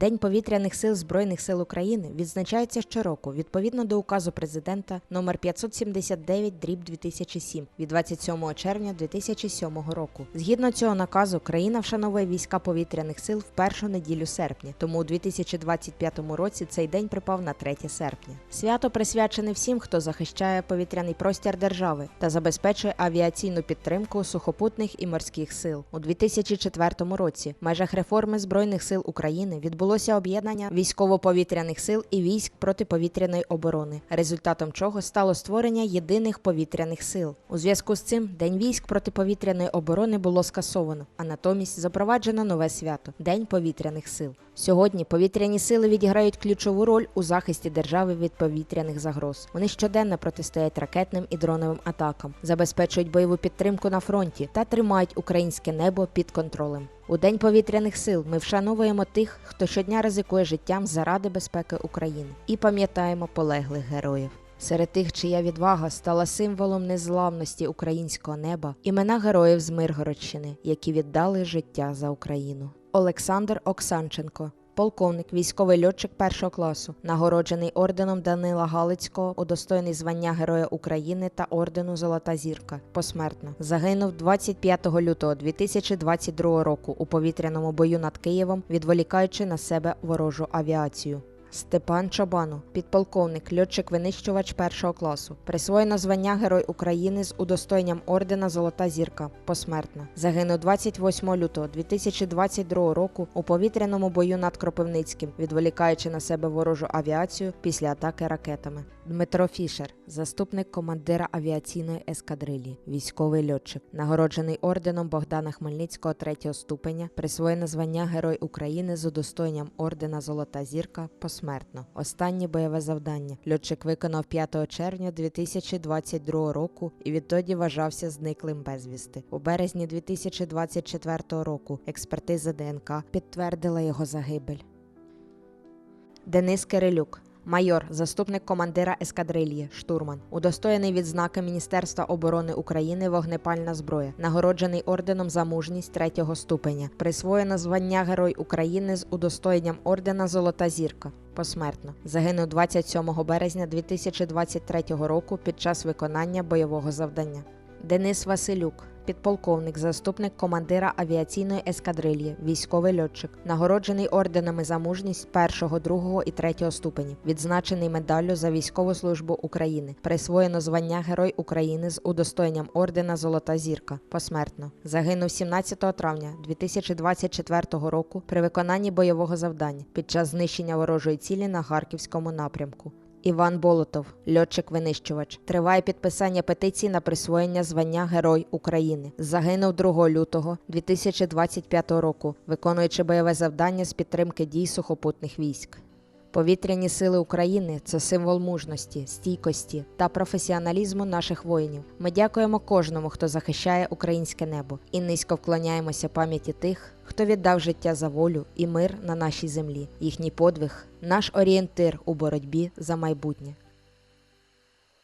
День повітряних сил Збройних сил України відзначається щороку відповідно до указу президента номер 579 дріб 2007 від 27 червня 2007 року. Згідно цього наказу, країна вшановує війська повітряних сил в першу неділю серпня. Тому у 2025 році цей день припав на 3 серпня. Свято присвячене всім, хто захищає повітряний простір держави та забезпечує авіаційну підтримку сухопутних і морських сил. У 2004 році в межах реформи Збройних сил України відбулося об'єднання військово-повітряних сил і військ протиповітряної оборони, результатом чого стало створення єдиних повітряних сил. У зв'язку з цим День військ протиповітряної оборони було скасовано, а натомість запроваджено нове свято День повітряних сил. Сьогодні повітряні сили відіграють ключову роль у захисті держави від повітряних загроз. Вони щоденно протистоять ракетним і дроновим атакам, забезпечують бойову підтримку на фронті та тримають українське небо під контролем. У День повітряних сил ми вшановуємо тих, хто щодня ризикує життям заради безпеки України, і пам'ятаємо полеглих героїв. Серед тих, чия відвага стала символом незламності українського неба, імена героїв з Миргородщини, які віддали життя за Україну. Олександр Оксанченко. Полковник, військовий льотчик першого класу, нагороджений орденом Данила Галицького, удостоєний звання Героя України та ордену Золота зірка. Посмертно загинув 25 лютого 2022 року у повітряному бою над Києвом, відволікаючи на себе ворожу авіацію. Степан Чобану, підполковник, льотчик-винищувач першого класу, присвоєно звання Герой України з удостоєнням ордена Золота зірка посмертно. Загинув 28 лютого 2022 року у повітряному бою над Кропивницьким, відволікаючи на себе ворожу авіацію після атаки ракетами. Дмитро Фішер, заступник командира авіаційної ескадрилі, військовий льотчик, нагороджений орденом Богдана Хмельницького третього ступеня, присвоєне звання Герой України з удостоєнням ордена Золота зірка посмертно. Останнє бойове завдання. Льотчик виконав 5 червня 2022 року і відтоді вважався зниклим безвісти. У березні 2024 року експертиза ДНК підтвердила його загибель. Денис Кирилюк. Майор, заступник командира ескадрильї, штурман, удостоєний відзнаки Міністерства оборони України вогнепальна зброя, нагороджений орденом за мужність третього ступеня, присвоєно звання Герой України з удостоєнням ордена Золота зірка. Посмертно загинув 27 березня 2023 року під час виконання бойового завдання. Денис Василюк, підполковник, заступник командира авіаційної ескадрильї, військовий льотчик, нагороджений орденами за мужність першого, другого і третього ступенів, відзначений медаллю за військову службу України, присвоєно звання Герой України з удостоєнням ордена Золота зірка посмертно. Загинув 17 травня 2024 року при виконанні бойового завдання під час знищення ворожої цілі на харківському напрямку. Іван Болотов, льотчик-винищувач, триває підписання петиції на присвоєння звання Герой України. Загинув 2 лютого 2025 року, виконуючи бойове завдання з підтримки дій сухопутних військ. Повітряні сили України це символ мужності, стійкості та професіоналізму наших воїнів. Ми дякуємо кожному, хто захищає українське небо, і низько вклоняємося пам'яті тих, хто віддав життя за волю і мир на нашій землі. Їхній подвиг наш орієнтир у боротьбі за майбутнє.